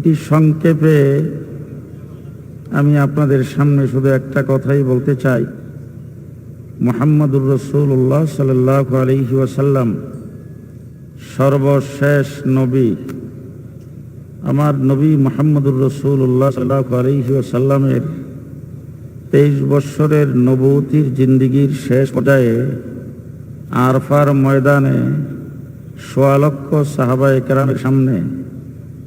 অতি সংক্ষেপে আমি আপনাদের সামনে শুধু একটা কথাই বলতে চাই। মোহাম্মদুর রসুল্লাহ সাল্লাহ আলহি ওয়াসাল্লাম, সর্বশেষ নবী, আমার নবী মোহাম্মদুর রসুল্লাহ সাল্লাহ আলহি ওয়াসাল্লামের তেইশ বৎসরের নবতির জিন্দিগির শেষ পর্যায়ে আরফার ময়দানে সোয়া লক্ষ সাহাবা একরামের সামনে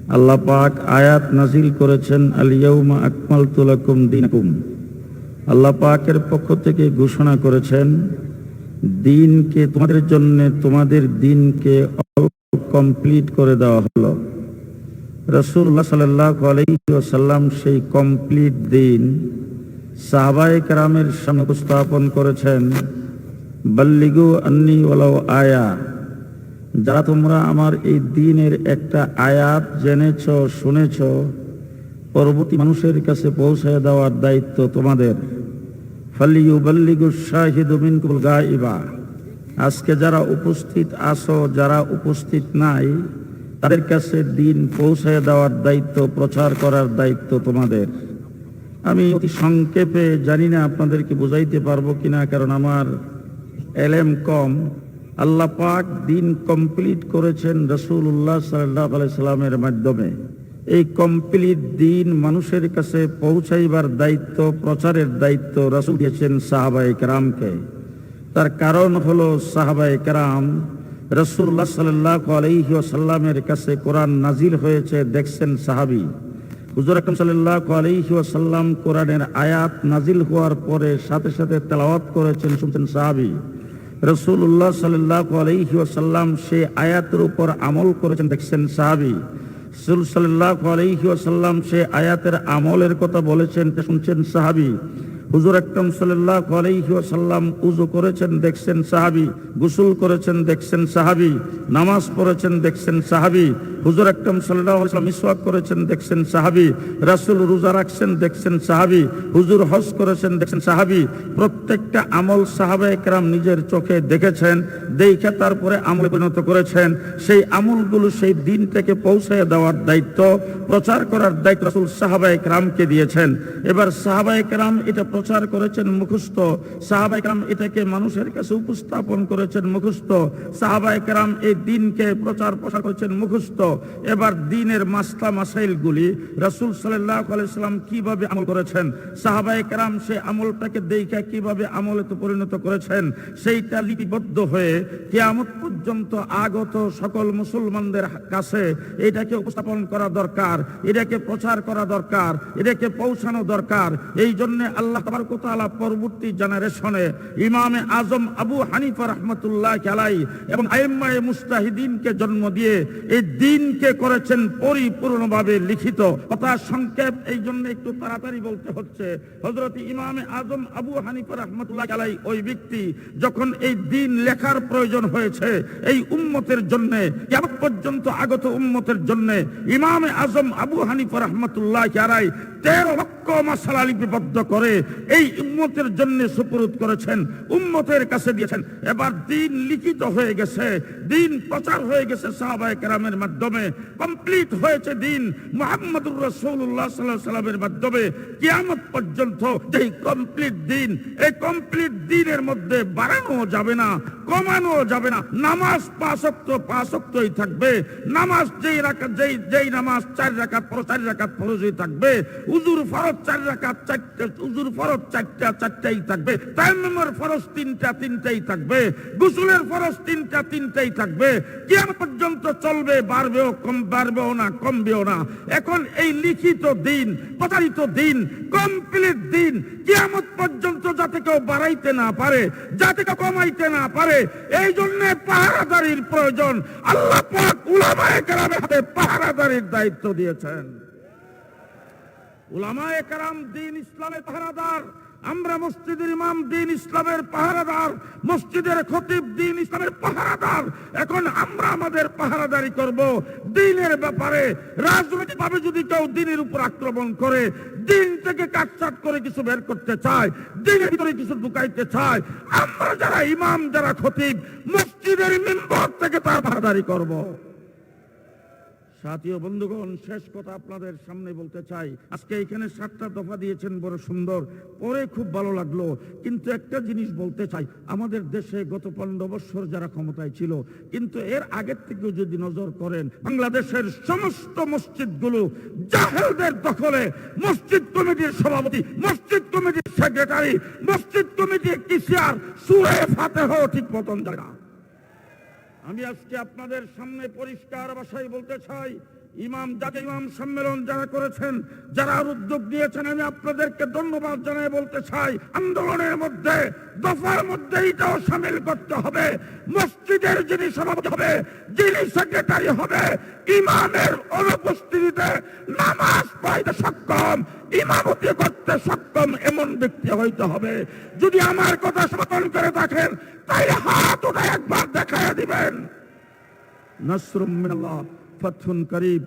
আল্লাহ পাক আয়াত নাজিল করেছেন আলিয়াউমা আকমাল তুলাকুম দিনাকুম। আল্লাহ পাকের পক্ষ থেকে ঘোষণা করেছেন, দিনকে তোমাদের জন্য তোমাদের দিনকে কমপ্লিট করে দেওয়া হলো। রসুল্লাহ সাল্লাহ আলাইসাল্লাম সেই কমপ্লিট দিন সাহাবায়ে কেরামের সামনে উপস্থাপন করেছেন, বল্লিগু আন্নি ওলাও আয়া। যারা তোমরা আমার এই দিনের একটা আয়াত জেনেছ, শুনেছ, পরবর্তী মানুষের কাছে পৌঁছায় দেওয়ার দায়িত্ব তোমাদের। আজকে যারা উপস্থিত আসো যারা উপস্থিত নাই, তাদের কাছে দিন পৌঁছায় দেওয়ার দায়িত্ব, প্রচার করার দায়িত্ব তোমাদের। আমি অতি সংক্ষেপে জানি না আপনাদেরকে বুঝাইতে পারব কিনা, কারণ আমার এলেম কম। আল্লাহ পাক দিন কমপ্লিট করেছেন রসুল্লাহ সাল্লাহ সাল্লামের মাধ্যমে। এই কমপ্লিট দিন মানুষের কাছে পৌঁছাইবার দায়িত্ব, প্রচারের দায়িত্ব রসুল দিয়েছেন সাহাবাই কেরামকে। তার কারণ হলো সাহাবাই কেরাম রসুল্লাহ সাল্লাহ আলহি সাল্লামের কাছে কোরআন নাজিল হয়েছে, দেখছেন সাহাবি। হুজুর আকরম সাল্লাহ আলহি কোরআনের আয়াত নাজিল হওয়ার পরে সাথে সাথে তেলাওয়াত করেছেন, শুনছেন সাহাবি। রসুল্লাহ সাল্লাহ আলহি সে সেই আয়াতের উপর আমল করেছেন, দেখছেন সাহাবি। রসুল সাল্লাহ আলহি সাল্লাম সে আয়াতের আমলের কথা বলেছেন শুনছেন সাহাবি। হুজুর আকরম সাল্লাহ আলহি সাল্লাম উজু করেছেন, দেখছেন সাহাবি। গুসুল করেছেন, দেখছেন সাহাবি। নামাজ পড়েছেন, দেখছেন সাহাবি। হুজুর আকরম সাল্লাহ মিসওয়াক করেছেন, দেখছেন সাহাবি। রাসুল রোজা রাখছেন, দেখছেন সাহাবি। হুজুর হজ করেছেন, দেখছেন সাহাবি। প্রত্যেকটা আমল সাহাবা একরাম নিজের চোখে দেখেছেন, দেখে তারপরে আমল পরিণত করেছেন। সেই আমলগুলো সেই দিনটাকে পৌঁছে দেওয়ার দায়িত্ব, প্রচার করার দায়িত্ব রাসুল সাহাবা একরামকে দিয়েছেন। এবার সাহাবা একরাম এটা প্রচার করেছেন মুখস্থ। সাহাবা একরাম এটাকে মানুষের কাছে উপস্থাপন করেছেন মুখস্থ। সাহাবা একরাম এই দিনকে প্রচার প্রসার করেছেন মুখস্থ। এবার দিনের মাস্তা মাসাইলগুলি রাসুল সাল্লাহ আলাইসাল্লাম কীভাবে আমল করেছেন? সাহাবা একরাম সে আমলটাকে দেখে কীভাবে আমলে তো পরিণত করেছেন? সেইটা লিপিবদ্ধ হয়ে কেয়ামত পর্যন্ত আগত সকল মুসলমানদের কাছে এটাকে উপস্থাপন করা দরকার, এটাকে প্রচার করা দরকার, এটাকে পৌঁছানো দরকার। এই জন্য আল্লাহ তালা পরবর্তী জেনারেশনে ইমামে আজম আবু হানিফা রহমতুল্লাহ খেলাই এবং আইম্মায় মুস্তাহিদিনকে জন্ম দিয়ে এই দিনকে করেছেন পরিপূর্ণভাবে লিখিত। কথা সংক্ষেপ, এই জন্য একটু তাড়াতাড়ি বলতে হচ্ছে হজরত ইমামে আজম আবু হানিফা রহমতুল্লাহ আলাই ওই ব্যক্তি যখন এই দিন লেখার প্রয়োজন হয়েছে, এই উম্মতের জন্য কেমন পর্যন্ত আগত উম্মতের জন্য, ইমামে আজম আবু হানিফা রহমতুল্লাহ আলাই তেরো লক্ষ মশালা করে এই উম্মতের জন্য সুপুরুত করেছেন, উম্মতের কাছে দিয়েছেন। এবার দিন লিখিত হয়ে গেছে, দিন প্রচার হয়ে গেছে সাহাবায়ে কেরামের মাধ্যমে। কমপ্লিট হয়েছে দিন মোহাম্মদুর রসুল্লাহ সাল্লাহ সাল্লামের মাধ্যমে। কিয়ামত পর্যন্ত এই কমপ্লিট দিন, এই কমপ্লিট দিনের মধ্যে বাড়ানো যাবে না। কমানো যাবে না। নামাজ পাঁচক্ত পাঁচক্তই থাকবে। নামাজ যেই রাখা যেই যেই নামাজ চার রাখাত পর চার রাখাত ফরজই থাকবে, উজুর ফরজ চার রাখাত চারটে উজুর ফরজ চারটা চারটাই থাকবে। তাইমের ফরজ তিনটা তিনটাই থাকবে। গুসুলের ফরজ তিনটা তিনটাই থাকবে। কিয়াম পর্যন্ত চলবে, বাড়বেও, কম বাড়বেও না, কমবেও না। এখন এই লিখিত দিন, প্রচারিত দিন, কমপ্লিট দিন কিয়ামত পর্যন্ত যাতে কেউ বাড়াইতে না পারে, যাতে কেউ কমাইতে না পারে, এই জন্য পাহারাদারির প্রয়োজন। আল্লাহ পাক উলামায়ে কেরামের হাতে পাহারাদারির দায়িত্ব দিয়েছেন। উলামায়ে কেরাম দিন ইসলামে পাহারাদার। আমরা মসজিদের ইমাম দিন ইসলামের পাহারাদার, মসজিদের খতিব দিন ইসলামের পাহারাদার। এখন আমরা আমাদের পাহারাদারি করব দিনের ব্যাপারে। রাজনৈতিক ভাবে যদি কেউ দিনের উপর আক্রমণ করে, দিন থেকে কাটছাট করে কিছু বের করতে চায়, দিনের ভিতরে কিছু ঢুকাইতে চায়, আমরা যারা ইমাম, যারা খতিব, মসজিদের মেম্বর থেকে তার পাহারাদারি করব। সাথীয় বন্ধুগণ, শেষ কথা আপনাদের সামনে বলতে চাই। আজকে এখানে সাতটা দফা দিয়েছেন, বড় সুন্দর। পরে খুব ভালো লাগল। কিন্তু একটা জিনিস বলতে চাই, আমাদের দেশে গত পনেরো বছর যারা ক্ষমতায় ছিল, কিন্তু এর আগের থেকেও যদি নজর করেন, বাংলাদেশের সমস্ত মসজিদগুলো জাহেলদের দখলে। মসজিদ কমিটির সভাপতি, মসজিদ কমিটির সেক্রেটারি, মসজিদ কমিটির কিসিয়ার সুরে ফাতেহ ঠিক মতন জায়গা আমি আজকে আপনাদের সামনে পরিষ্কার ভাষায় বলতে চাই ইমাম জাতি ইমাম সম্মেলন যারা করেছেন, যারা উদ্যোগ নিয়েছেন, আমি আপনাদেরকে ধন্যবাদ জানাই, বলতে চাই, আন্দোলনের মধ্যে, দফার মধ্যে এটাও সামিল করতে হবে। মসজিদের যিনি সভাপতি হবে, যিনি সেক্রেটারি হবে, ইমামের অনুপস্থিতিতে নামাজ পাইতে সক্ষম, ইমামতি করতে সক্ষম এমন ব্যক্তি হইতে হবে। যদি আমার কথা সমর্থন করে থাকেন তাই হাত ওটা একবার দেখায় দিবেন। নসরুম মিনাল্লাহ। ফাতহুন করিব